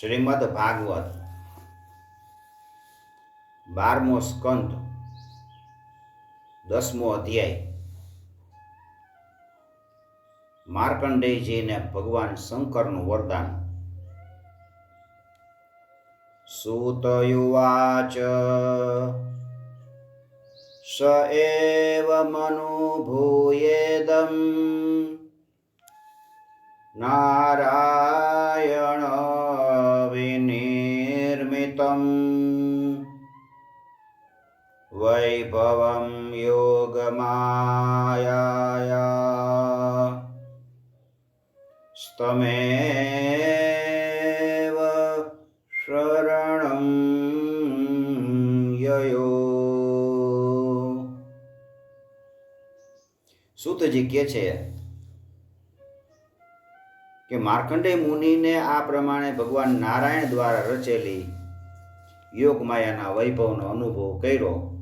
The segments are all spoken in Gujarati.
શ્રીમદ ભાગવત. બારમો સ્કંદ, દસમો અધ્યાય. માર્કંડેયજીને ભગવાન શંકરનું વરદાન. સુતયુવાચ સ એવ મનુભૂયેદમ નારાયણ વૈભવમ યોગમાયા સ્તમેવ શરણં યયો સૂતજી કહે છે કે માર્કંડે મુનિને આ પ્રમાણે ભગવાન નારાયણ દ્વારા રચેલી યોગ માયાના વૈભવનો અનુભવ કર્યો.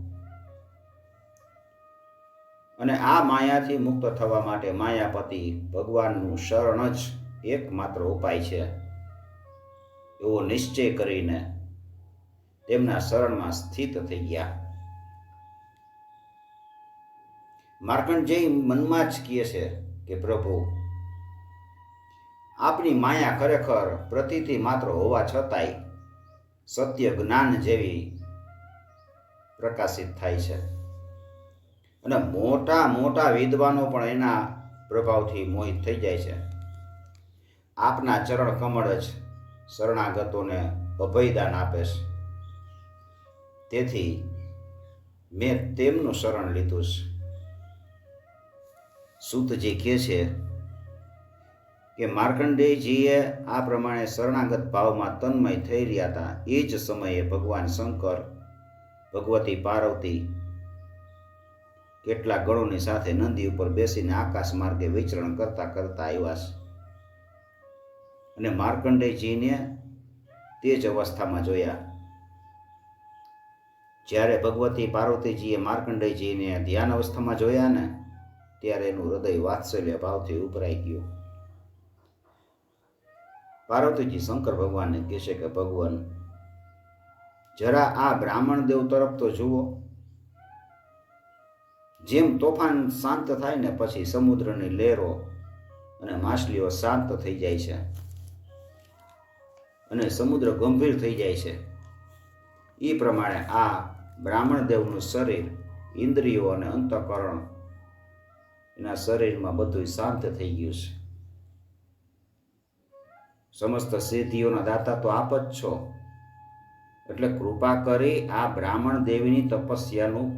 અને આ માયાથી મુક્ત થવા માટે માયાપતિ ભગવાનનું શરણ જ એકમાત્ર ઉપાય છે. એવો નિશ્ચય કરીને તેમના શરણમાં સ્થિત થઈ ગયા. માર્કંડજય મનમાં જ કહે છે કે, પ્રભુ, આપની માયા ખરેખર પ્રતિથી માત્ર હોવા છતાંય સત્ય જ્ઞાન જેવી પ્રકાશિત થાય છે. અને મોટા મોટા વિદ્વાનો પણ એના પ્રભાવથી મોહિત થઈ જાય છે. આપના ચરણ કમળ જ શરણાગતોને અભયદાન આપે છે. તેથી મેં તેમનું શરણ લીધું છે. સૂતજી કહે છે કે માર્કંડેયજીએ આ પ્રમાણે શરણાગત ભાવમાં તન્મય થઈ રહ્યા હતા. એ જ સમયે ભગવાન શંકર, ભગવતી પાર્વતી કેટલા ગણોની સાથે નંદી ઉપર બેસીને આકાશ માર્ગે વિચરણ કરતા કરતા આવ્યા અને માર્કંડેયજીને તે જ અવસ્થામાં જોયા. જ્યારે ભગવતી પાર્વતીજીએ માર્કંડેયજીને ધ્યાન અવસ્થામાં જોયા ને, ત્યારે એનું હૃદય વાત્સલ્ય ભાવથી ઉભરાઈ ગયું. પાર્વતીજી શંકર ભગવાનને કહેશે કે, ભગવાન, જરા આ બ્રાહ્મણ દેવ તરફ તો જુઓ. જેમ તોફાન શાંત થાય ને પછી સમુદ્રની લહેરો અને માછલીઓ શાંત થઈ જાય છે અને સમુદ્ર ગંભીર થઈ જાય છે એ પ્રમાણે આ બ્રાહ્મણ દેવનું શરીર ઇન્દ્રિયો અને અંતકરણ એના શરીરમાં બધું શાંત થઈ ગયું છે. સમસ્ત સિદ્ધિઓના દાતા તો આપ જ છો. એટલે કૃપા કરી આ બ્રાહ્મણ દેવીની તપસ્યાનું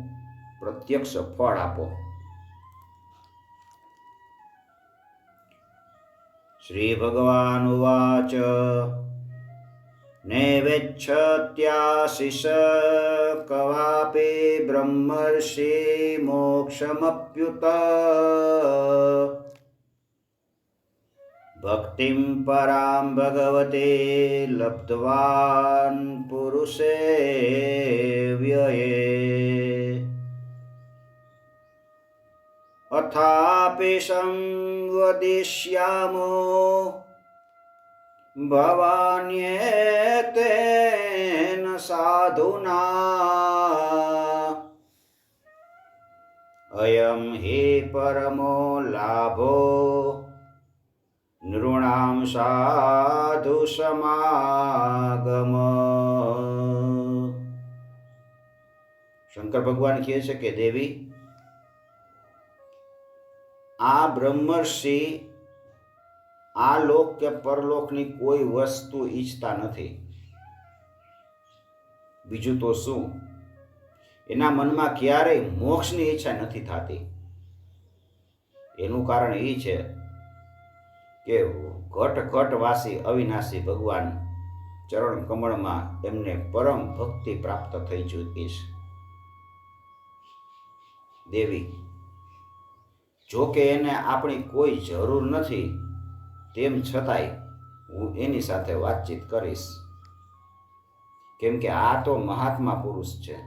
પ્રત્યક્ષ ફળ આપો. શ્રી ભગવાન ઉવાચ. નૈવેચ્છત્યાશિષ કવાપે બ્રહ્મર્ષિ મોક્ષમપ્યુત. ભક્તિમ પરામ ભગવતે લબ્ધવાન પુરુષે વ્યયે અથાપિ સંવદિષ્યામો ભવાન્યેતેન સાધુના અયમ હે પરમો લાભો નૃણામ સાધુ સમાગમ. શંકર ભગવાન કહે છે કે, દેવી, આ બ્રહ્મર્ષિ આ લોક કે પરલોકની કોઈ વસ્તુ ઈચ્છતા નથી. બીજું તો શું? એના મનમાં ક્યારેય મોક્ષની ઈચ્છા નથી થતી. એનું કારણ એ છે કે ઘટ વાસી અવિનાશી ભગવાન ચરણ કમળમાં એમને પરમ ભક્તિ પ્રાપ્ત થઈ ચૂકી છે. દેવી, જો કે એને આપણી કોઈ જરૂર નથી, તેમ છતાંય હું એની સાથે વાતચીત કરીશ. કેમ કે આ તો મહાત્મા પુરુષ છે.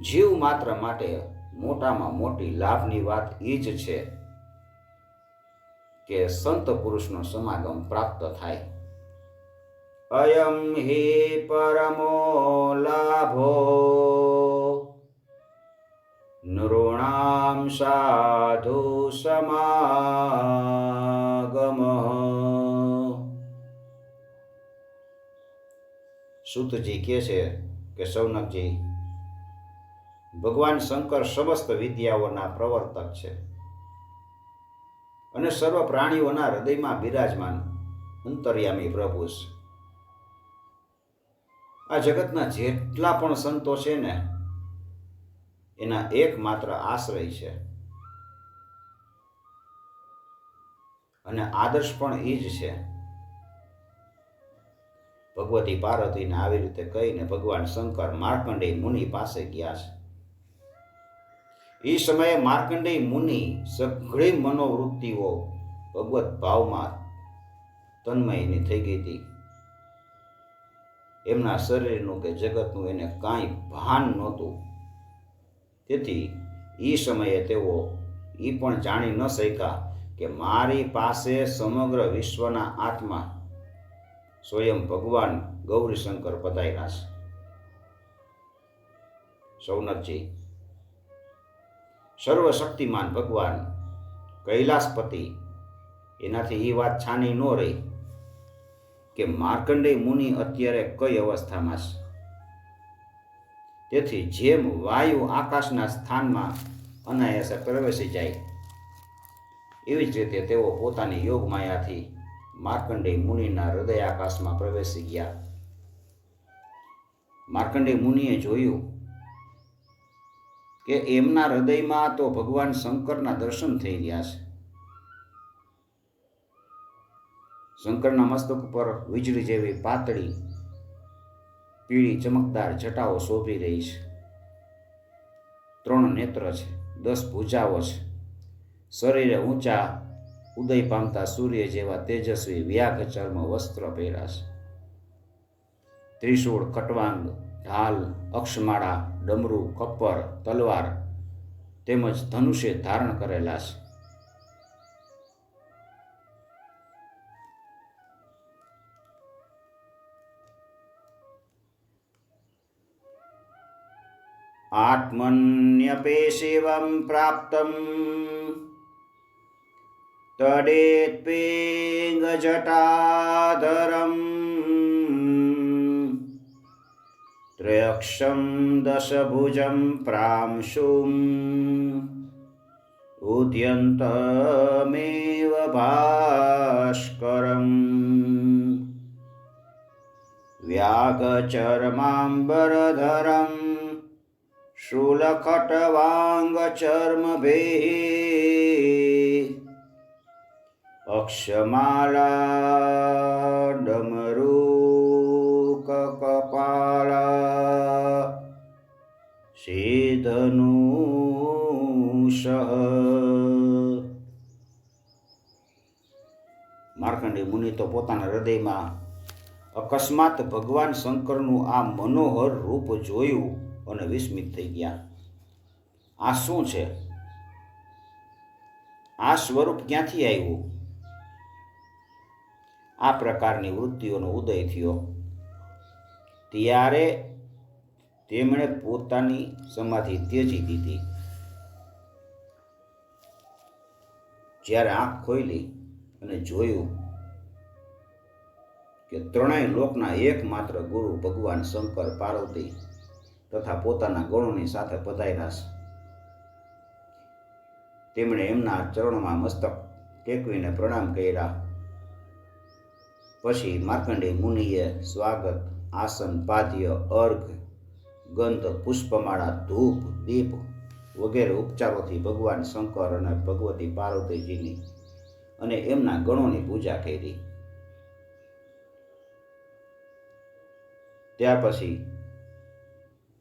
જીવ માત્ર માટે મોટામાં મોટી લાભની વાત એ જ છે કે સંત પુરુષનો સમાગમ પ્રાપ્ત થાય. અયમ હિ પરમો લાભો. નૃણામ સાધુ સમાગમ. સુતજી કહે છે કે સૌનકજી ભગવાન શંકર સમસ્ત વિદ્યાઓના પ્રવર્તક છે. અને સર્વ પ્રાણીઓના હૃદયમાં બિરાજમાન અંતર્યામી પ્રભુ છે. આ જગતના જેટલા પણ સંતો છે ને, એના એકમાત્ર આશ્રય છે. અને આદર્શ પણ એ જ છે. ભગવતી પાર્વતીને આવી રીતે કહીને ભગવાન શંકર માર્કંડેય મુનિ પાસે ગયા છે. એ સમયે માર્કંડેય મુનિ સઘળી મનોવૃત્તિઓ ભગવત ભાવમાં તન્મયની થઈ ગઈ હતી. એમના શરીરનું કે જગતનું એને કાંઈ ભાન નહોતું. તેથી એ સમયે તેઓ એ પણ જાણી ન શક્યા કે મારી પાસે સમગ્ર વિશ્વના આત્મા સ્વયં ભગવાન ગૌરીશંકર પધાર્યા છે. સૌનકજી સર્વશક્તિમાન ભગવાન કૈલાસપતિ. એનાથી એ વાત છાની ન રહી કે માર્કંડેય મુનિ અત્યારે કઈ અવસ્થામાં છે. તેથી જેમ વાયુ આકાશના સ્થાનમાં અનાયાસે પ્રવેશી જાય, એવી જ રીતે તેઓ પોતાની યોગ માયાથી માર્કંડેય મુનિના હૃદય આકાશમાં પ્રવેશી ગયા. માર્કંડેય મુનિએ જોયું કે એમના હૃદયમાં તો ભગવાન શંકરના દર્શન થઈ રહ્યા છે. શંકરના મસ્તક પર વીજળી જેવી પાતળી પીળી ચમકદાર જટાઓ શોભી રહી છે. ત્રણ નેત્ર છે, દસ ભૂજાઓ છે. શરીરે ઊંચા ઉદય પામતા સૂર્ય જેવા તેજસ્વી વ્યાઘ ચર્મ વસ્ત્ર પહેર્યા છે. ત્રિશૂળ ખટવાંગ ઢાલ અક્ષમાળા ડમરું કપ્પર તલવાર તેમજ ધનુષે ધારણ કરેલા છે आत्मन्यपि शिवं प्राप्तम् तडेत्वेङ्गजटाधरम् वक्षं दशभुजं प्रांशुम्। उद्यन्तमेव भास्करम्। व्यागचर्माम्बरधरं शूलकटवाङ्गचर्मभिः। चर्मे સિધનુષ માર્કંડે મુનિ તો પોતાના હૃદયમાં અકસ્માત ભગવાન શંકરનું આ મનોહર રૂપ જોયું અને વિસ્મિત થઈ ગયા. આ શું છે? આ સ્વરૂપ ક્યાંથી આવ્યું? આ પ્રકારની વૃત્તિઓનો ઉદય થયો. ત્યારે તેમણે પોતાની સમાધિ ત્યજી દીધી. જ્યારે આંખ ખોલી અને જોયું કે ત્રણેય લોકના એકમાત્ર ગુરુ ભગવાન શંકર, પાર્વતી તથા પોતાના ગણોની સાથે પધાર્યા તેમણે એમના ચરણોમાં મસ્તક ટેકવીને પ્રણામ કર્યા. પછી માર્કંડી મુનિએ સ્વાગત, આસન, પાદ્ય, અર્ઘ ગંધ, પુષ્પમાળા, ધૂપ, દીપ વગેરે ઉપચારોથી ભગવાન શંકર અને ભગવતી પાર્વતીજીની અને એમના ગણોની પૂજા કરી. ત્યાર પછી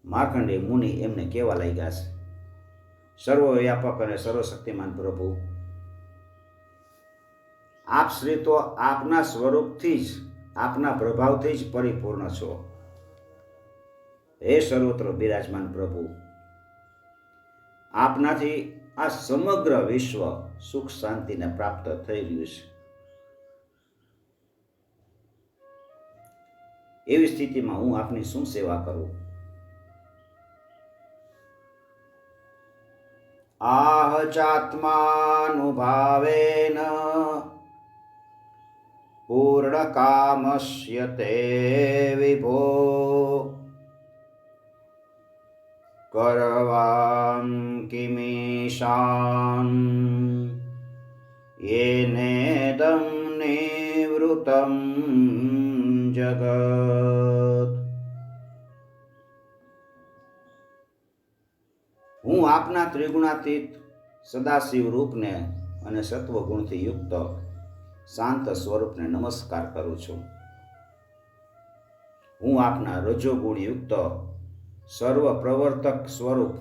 માર્કંડેય મુનિ એમને કહેવા લાગ્યા છે સર્વવ્યાપક અને સર્વશક્તિમાન પ્રભુ, આપ શ્રી તો આપના સ્વરૂપથી જ, આપના પ્રભાવથી જ પરિપૂર્ણ છો. હે સર્વત્ર બિરાજમાન પ્રભુ, આપનાથી આ સમગ્ર વિશ્વ સુખ શાંતિને પ્રાપ્ત થઈ રહ્યું છે. એવી સ્થિતિમાં હું આપની શું સેવા કરું? આહ ચાત્માનુભાવેન પૂર્ણકામસ્ય તે વિભો કરવાં કિમીશાન येनेदं निवृतं जगत् હું આપના ત્રિગુણાતીત સદાશિવ રૂપને અને સત્વગુણથી યુક્ત શાંત સ્વરૂપને નમસ્કાર કરું છું હું આપના રજોગુણ યુક્ત સર્વ પ્રવર્તક સ્વરૂપ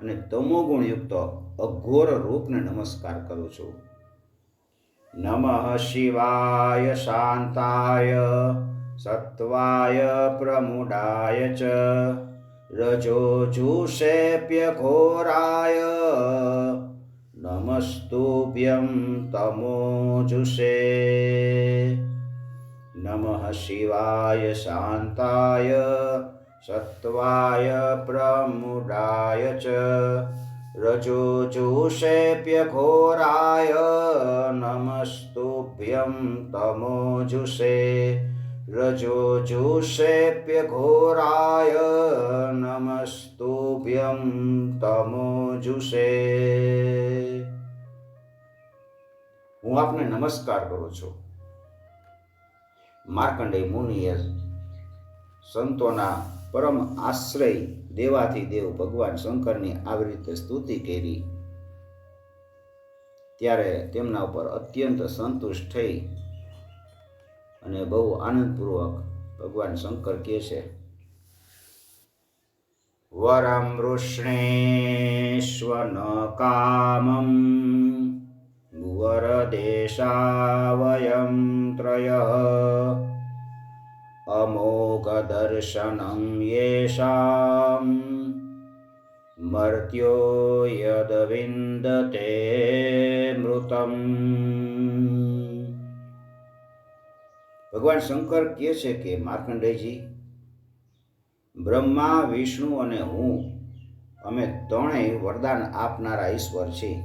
અને તમોગુણયુક્ત અઘોર રૂપને નમસ્કાર કરું છું. નમઃ શિવાય શાંતાય, સત્વાય પ્રમુડાય ચ રજોજુષેપ્ય ઘોરાય, નમસ્તુભ્યં તમોજુષે નમઃ શિવાય શાંતાય સત્વાય પ્રમુડાય च रजोजुषेऽप्यघोराय ઘોરાય तमोजुषे रजोजुषेऽप्यघोराय नमस्तुभ्यं તમોજુષે હું આપને નમસ્કાર કરું છું. માર્કંડેય મુનિએ સંતોના પરમ આશ્રય દેવાથી દેવ ભગવાન શંકરની આવી રીતે સ્તુતિ કરી. ત્યારે તેમના ઉપર અત્યંત સંતુષ્ટ થઈ અને બહુ આનંદપૂર્વક ભગવાન શંકર કહે છે, વરમ વૃષ્ણેશ્વન કામમ વરદેશાવયં ત્રય अमोघदर्शनं येषां मर्त्यो यदविन्दते મૃતમ ભગવાન શંકર કહે છે કે માર્કંડેયજી બ્રહ્મા વિષ્ણુ અને હું, અમે ત્રણેય વરદાન આપનારા ઈશ્વર છીએ.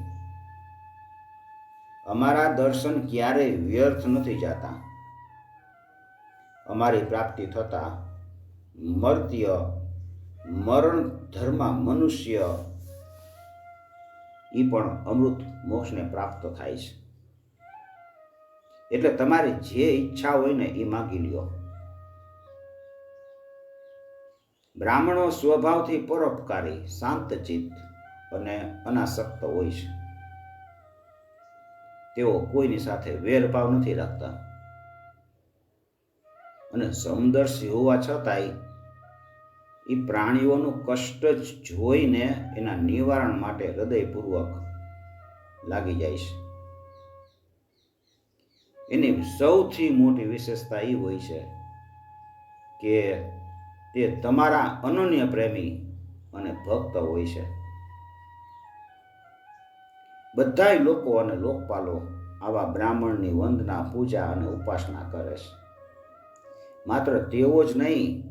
અમારા દર્શન ક્યારેય વ્યર્થ નથી જતા. અમારી પ્રાપ્તિ થતા મર્ત્ય મરણ ધર્મ મનુષ્ય એ પણ અમૃત મોક્ષને પ્રાપ્ત થાય છે. એટલે તમારી જે ઈચ્છા હોય ને એ માગી લ્યો. બ્રાહ્મણો સ્વભાવથી પરોપકારી શાંતચિત્ત અને અનાસક્ત હોય છે. તેઓ કોઈની સાથે વેરભાવ નથી રાખતા. અને સમદર્શી હોવા છતાંય એ પ્રાણીઓનું કષ્ટ જ જોઈને એના નિવારણ માટે હૃદયપૂર્વક લાગી જાય છે. એની સૌથી મોટી વિશેષતા એ હોય છે કે તે તમારા અનન્ય પ્રેમી અને ભક્ત હોય છે. બધાય લોકો અને લોકપાલો આવા બ્રાહ્મણની વંદના, પૂજા અને ઉપાસના કરે છે. માત્ર તેઓ જ નહીં,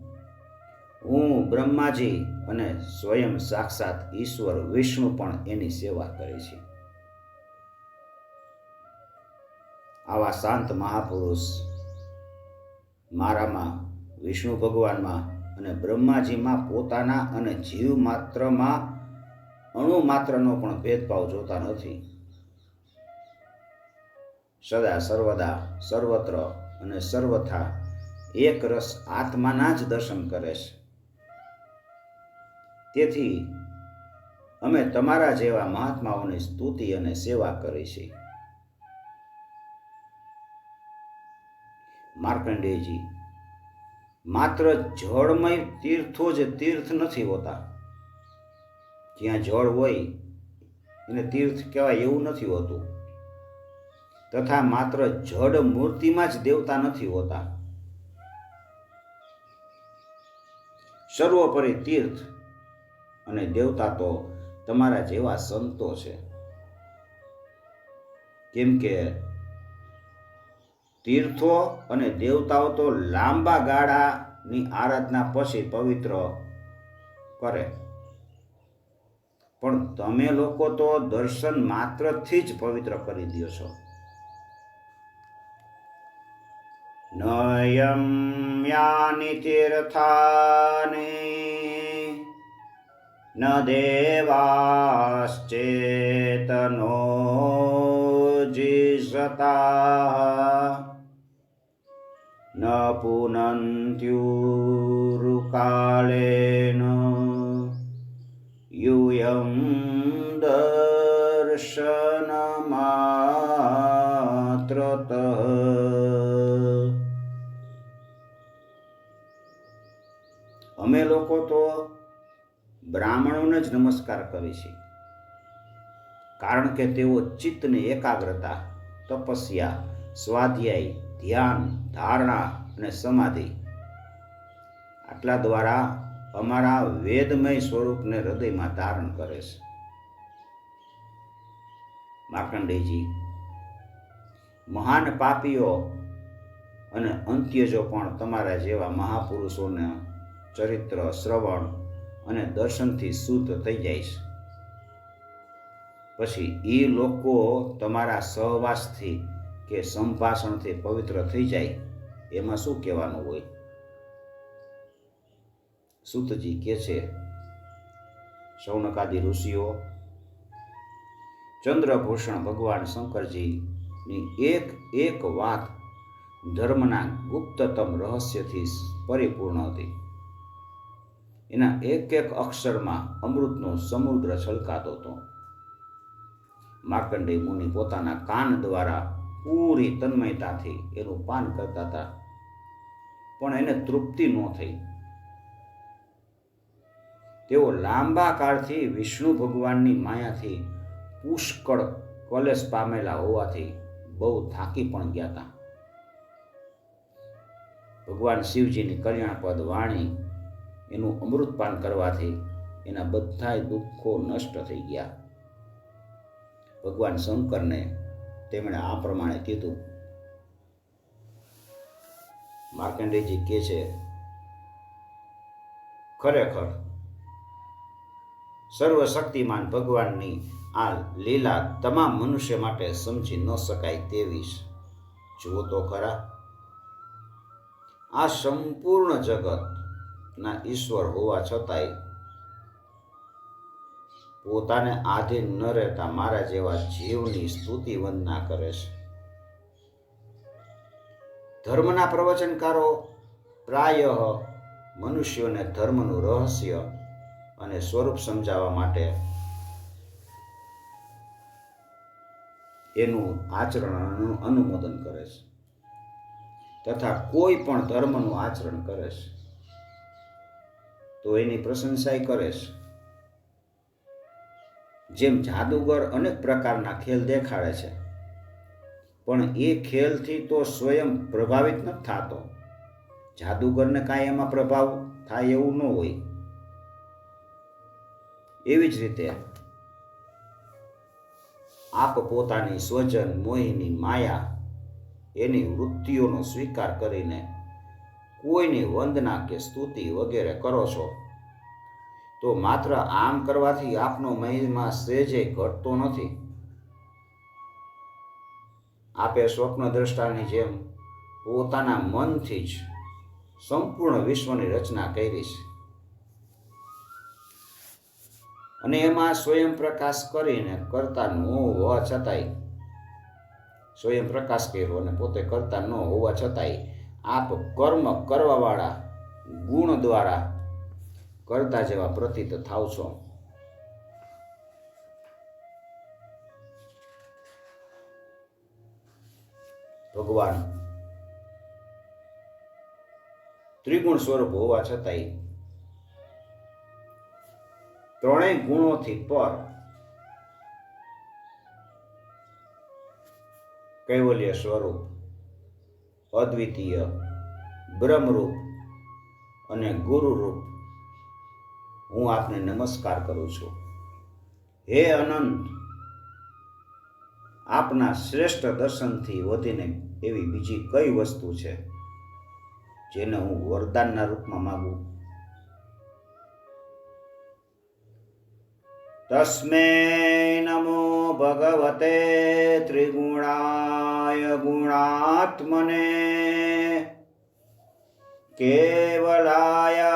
હું બ્રહ્માજી અને સ્વયં સાક્ષાત ઈશ્વર વિષ્ણુ પણ એની સેવા કરે છે. આવા શાંત મહાપુરુષ મારામાં, વિષ્ણુ ભગવાનમાં અને બ્રહ્માજીમાં પોતાના અને જીવ માત્રમાં અણુ માત્રનો પણ ભેદભાવ જોતા નથી. સદા સર્વદા સર્વત્ર અને સર્વથા એક રસ આત્માના જ દર્શન કરે છે. તેથી અમે તમારા જેવા મહાત્માઓની સ્તુતિ અને સેવા કરી છે. માર્કંડેયજી, માત્ર જળમય તીર્થો જ તીર્થ નથી હોતા. જ્યાં જળ હોય, એને તીર્થ કહેવાય એવું નથી હોતું. તથા માત્ર જડ મૂર્તિમાં જ દેવતા નથી હોતા. સર્વોપરી તીર્થ અને દેવતા તો તમારા જેવા સંતો છે. કેમ કે તીર્થો અને દેવતાઓ તો લાંબા ગાળાની આરાધના પછી પવિત્ર કરે. પણ તમે લોકો તો દર્શન માત્રથી જ પવિત્ર કરી દો છો. नयं यानि तीर्थानि न देवाश्चेतनो देवाश्चेतनोजिषताः न पुनन्त्यूरुकालेन यूयं दर्श બ્રાહ્મણોને જ નમસ્કાર કરે છે. કારણ કે તેઓ ચિત્તની એકાગ્રતા, તપસ્યા, સ્વાધ્યાય, ધ્યાન, ધારણા અને સમાધિ આટલા દ્વારા અમારા વેદમય સ્વરૂપને હૃદયમાં ધારણ કરે છે. માર્કંડેયજી, મહાન પાપીઓ અને અંત્યજો પણ તમારા જેવા મહાપુરુષોના ચરિત્ર, શ્રવણ અને દર્શનથી શુદ્ધ થઈ જાય પછી એ લોકો તમારા સહવાસથી કે સંભાષણથી પવિત્ર થઈ જાય, એમાં શું કહેવાનું હોય? સુતજી કે છે સૌનકાદી ઋષિઓ, ચંદ્રભૂષણ ભગવાન શંકરજીની એક એક વાત ધર્મના ગુપ્તતમ રહસ્યથી પરિપૂર્ણ હતી. એના એક એક અક્ષરમાં અમૃતનો સમુદ્ર છલકાતો હતો. માર્કંડેય મુનિ પોતાના કાન દ્વારા પૂરી તન્મયતાથી એનું પાન કરતા હતા. પણ એને તૃપ્તિ ન થઈ. તેઓ લાંબા કાળથી વિષ્ણુ ભગવાનની માયાથી પુષ્કળ કલેશ પામેલા હોવાથી બહુ થાકી પણ ગયા હતા. ભગવાન શિવજીની કલ્યાણપદ વાણી એનું અમૃતપાન કરવાથી એના બધાય દુઃખો નષ્ટ થઈ ગયા. ભગવાન શંકરને તેમણે આ પ્રમાણે કીધું. માર્કંડેયજી કહે છે, ખરેખર સર્વશક્તિમાન ભગવાનની આ લીલા તમામ મનુષ્ય માટે સમજી ન શકાય તેવી જુઓ તો ખરા. આ સંપૂર્ણ જગતના ઈશ્વર હોવા છતાંય પોતાને આધીન ન રહેતા મારા જેવા જીવની સ્તુતિ વંદના કરે છે. ધર્મના પ્રવચનકારો પ્રાય મનુષ્યોને ધર્મનું રહસ્ય અને સ્વરૂપ સમજાવવા માટે એનું આચરણ અનુમોદન કરે છે. તથા કોઈ પણ ધર્મનું આચરણ કરે છે. તો એની પ્રશંસાય કરે છે જેમ જાદુગર અનેક પ્રકારના ખેલ દેખાડે છે, પણ એ ખેલથી તો સ્વયં પ્રભાવિત નથી થતો. જાદુગરને કાંઈ એમાં પ્રભાવ થાય એવું ન હોય. એવી જ રીતે આપ પોતાની સ્વજન મોહિની માયા એની વૃત્તિઓનો સ્વીકાર કરીને કોઈની વંદના કે સ્તુતિ વગેરે કરો છો, તો માત્ર આમ કરવાથી આપનો મહિમા સેજે ઘટતો નથી. આપે સ્વપ્ન દ્રષ્ટાની જેમ પોતાના મનથી જ સંપૂર્ણ વિશ્વની રચના કરી છે. અને એમાં સ્વયં પ્રકાશ કરીને કરતા ન હોવા છતાંય, સ્વયં પ્રકાશ કર્યો અને પોતે કરતા ન હોવા છતાંય આપ કર્મ કરવાવાળા ગુણ દ્વારા કરતા જેવા પ્રતીત થાવ છો. ભગવાન, ત્રિગુણ સ્વરૂપ હોવા છતાંય ત્રણેય ગુણોથી પર કૈવલ્ય સ્વરૂપ અદ્વિતીય, બ્રહ્મરૂપ અને ગુરુરૂપ. હું આપને નમસ્કાર કરું છું. હે અનંત, આપના શ્રેષ્ઠ દર્શનથી વધીને એવી બીજી કઈ વસ્તુ છે જેને હું વરદાનના રૂપમાં માગું? તસ્મે નમો ભગવતે ત્રિગુણાય ગુણાત્મને કેવલાય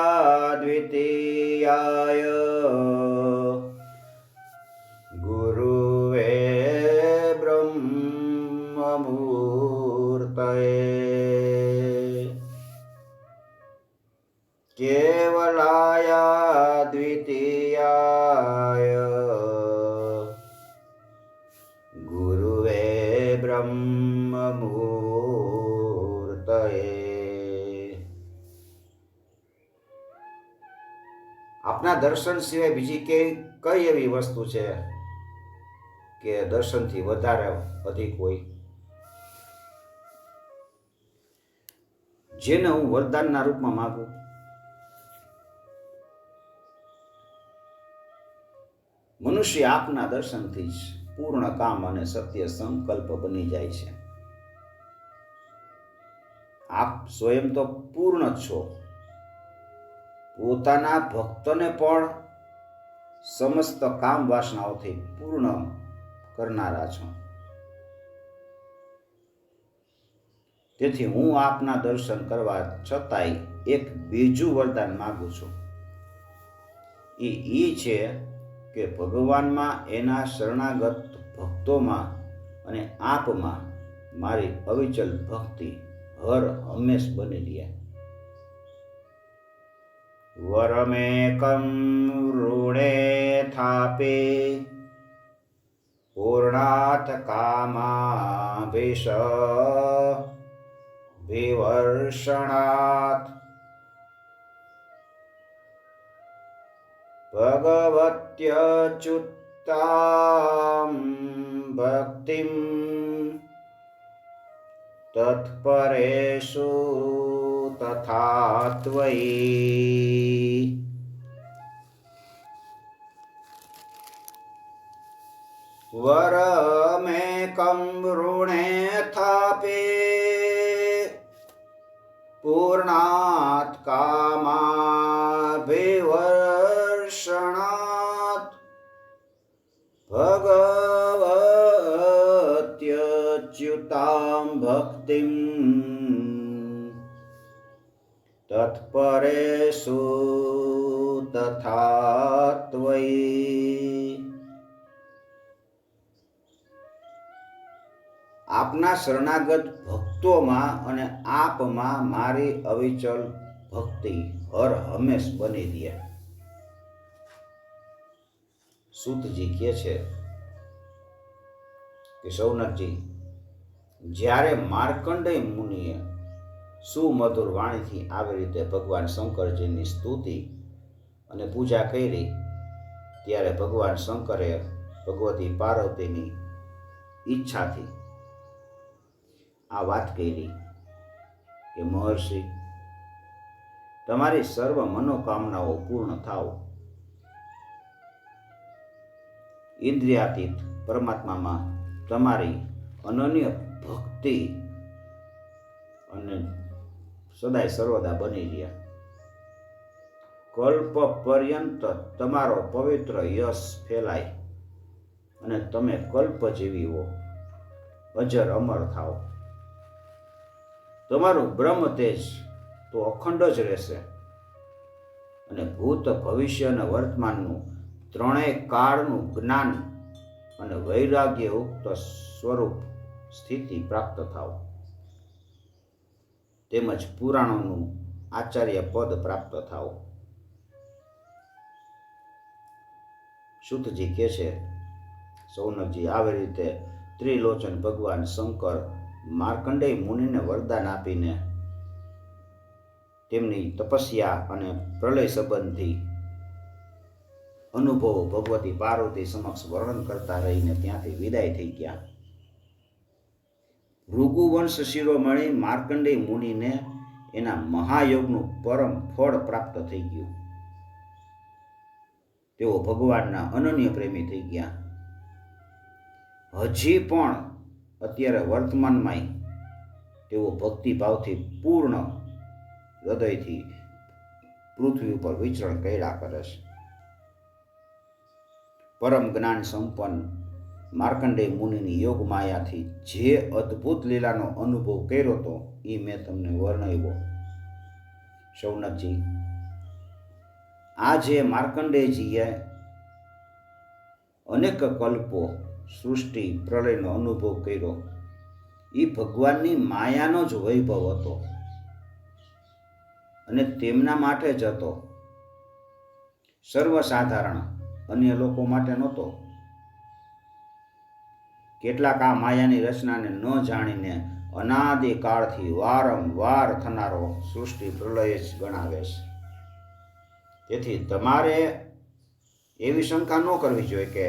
દ્વિતીયાય બ્રહ્મમૂર્તયે આપના દર્શન સિવાય બીજી કે કઈ એવી વસ્તુ છે કે દર્શનથી વધારે અધિક હોય? જેને હું વરદાનના રૂપમાં માગું. મનુષ્ય આપના દર્શનથી જ પૂર્ણ કામ અને સત્ય સંકલ્પ બની જાય છે. આપ સ્વયં તો પૂર્ણ છો. પોતાના ભક્તને પણ સમસ્ત કામ વાસનાઓથી પૂર્ણ કરનારા છો. તેથી હું આપના દર્શન કરવા છતાંય એક બીજું વરદાન માગું છું. એ એ છે કે ભગવાનમાં એના શરણાગત ભક્તોમાં અને આપમાં મારી અવિચલ ભક્તિ હર હંમેશ બની રહે વરમેકં ઋણે થાપે પૂર્ણાથ કામાભિષ વિવર્ષણાत् ભગવત્યચ્યુતાं ભક્તિં તત્પરેષુ તથા ત્વયી વરમેકં ઋણેથાપે पूर्णात् કામાભિવર્ષણાत् ભક્તિં તત્પરેષુ તથા ત્વયી આપના શરણાગત ભક્તોમાં અને આપમાં મારી અવિચલ ભક્તિ હર હંમેશ બની દે સૂતજી કહે છે કે સૌનકજી જ્યારે માર્કંડેય મુનિએ સુમધુર વાણીથી આવી રીતે ભગવાન શંકરજીની સ્તુતિ અને પૂજા કરી, ત્યારે ભગવાન શંકરે ભગવતી પાર્વતીની ઈચ્છાથી આ વાત કરી કે, મહર્ષિ, તમારી સર્વ મનોકામનાઓ પૂર્ણ થાવ ઇન્દ્રિયાતીત પરમાત્મામાં તમારી અનન્ય ભક્તિ અને સદાય સર્વદા બની રહ્યા. કલ્પ પર્યંત તમારો પવિત્ર યશ ફેલાય અને તમે કલ્પ હો. અજર અમર થાઓ. તમારું બ્રહ્મ તેજ તો અખંડ જ રહેશે અને ભૂત ભવિષ્ય અને વર્તમાનનું ત્રણેય કાળનું જ્ઞાન અને વૈરાગ્ય ઉક્ત સ્વરૂપ સ્થિતિ પ્રાપ્ત થાવ તેમજ પુરાણોનું આચાર્ય પદ પ્રાપ્ત થાવ શુદ્ધજી કહે છે, સૌનકજી, આવી રીતે ત્રિલોચન ભગવાન શંકર માર્કંડેય મુનિને વરદાન આપીને તેમની તપસ્યા અને પ્રલય સંબંધી અનુભવો ભગવતી પાર્વતી સમક્ષ વર્ણન કરતા રહીને ત્યાંથી વિદાય થઈ ગયા. ભૃગુવંશ શિરોમણી માર્કંડેય મુનિને એના મહાયોગનું પરમ ફળ પ્રાપ્ત થઈ ગયું. તેઓ ભગવાનના અનન્ય પ્રેમી થઈ ગયા. હજી પણ અત્યારે વર્તમાનમાંય તેઓ ભક્તિભાવથી પૂર્ણ હૃદયથી પૃથ્વી ઉપર વિચરણ કર્યા કરે છે. પરમ જ્ઞાન સંપન્ન માર્કંડેય મુનિની યોગ માયાથી જે અદ્ભુત લીલાનો અનુભવ કર્યો હતો એ મેં તમને વર્ણવ્યો. સૌનકજી આ જે માર્કંડેયજીએ અનેક કલ્પો, સૃષ્ટિ, પ્રલયનો અનુભવ કર્યો એ ભગવાનની માયાનો જ વૈભવ હતો અને તેમના માટે જ હતો. સર્વસાધારણ અન્ય લોકો માટે નહોતો. કેટલાક આ માયાની રચનાને ન જાણીને અનાદિ કાળથી વારંવાર થનારો સૃષ્ટિ પ્રલય જ ગણાવે છે. તેથી તમારે એવી શંકા ન કરવી જોઈએ કે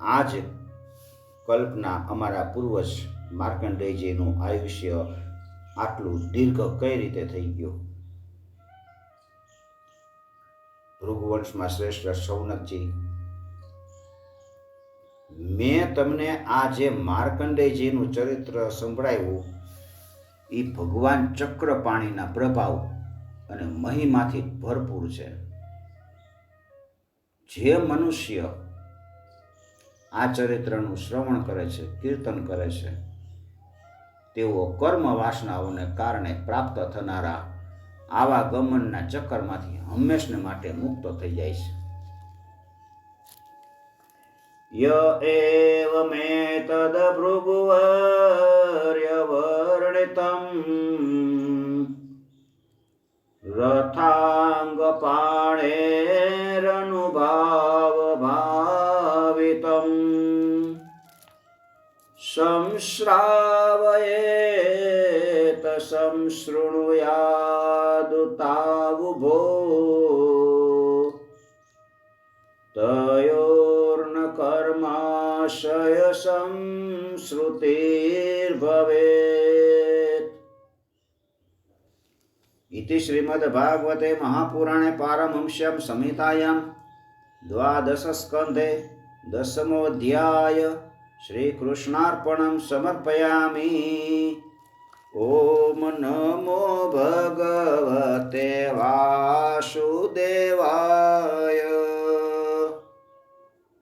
આ જ કલ્પના અમારા પૂર્વજ માર્કંડેયજીનું આયુષ્ય આટલું દીર્ઘ કઈ રીતે થઈ ગયું? ભૃગુવંશમાં શ્રેષ્ઠ સૌનકજી મેં તમને આ જે માર્કંડેયજીનું ચરિત્ર સંભળાવ્યું એ ભગવાન ચક્રપાણીના પ્રભાવ અને મહિમાથી ભરપૂર છે. જે મનુષ્ય આ ચરિત્રનું શ્રવણ કરે છે, કીર્તન કરે છે, તેઓ કર્મ વાસનાઓને કારણે પ્રાપ્ત થનારા આવા ગમનના ચક્કરમાંથી હંમેશને માટે મુક્ત થઈ જાય છે. ય એવ મે તદ ભૃગુવર્ય વર્ણિતમ રથાંગ शयसं श्रुतिर्भवेत् इति श्रीमद्भागवते महापुराणे पारमंस्यं संहितायां द्वादशस्कन्धे दशमोऽध्याय श्रीकृष्णार्पणं समर्पयामि ॐ नमो भगवते वासुदेवाय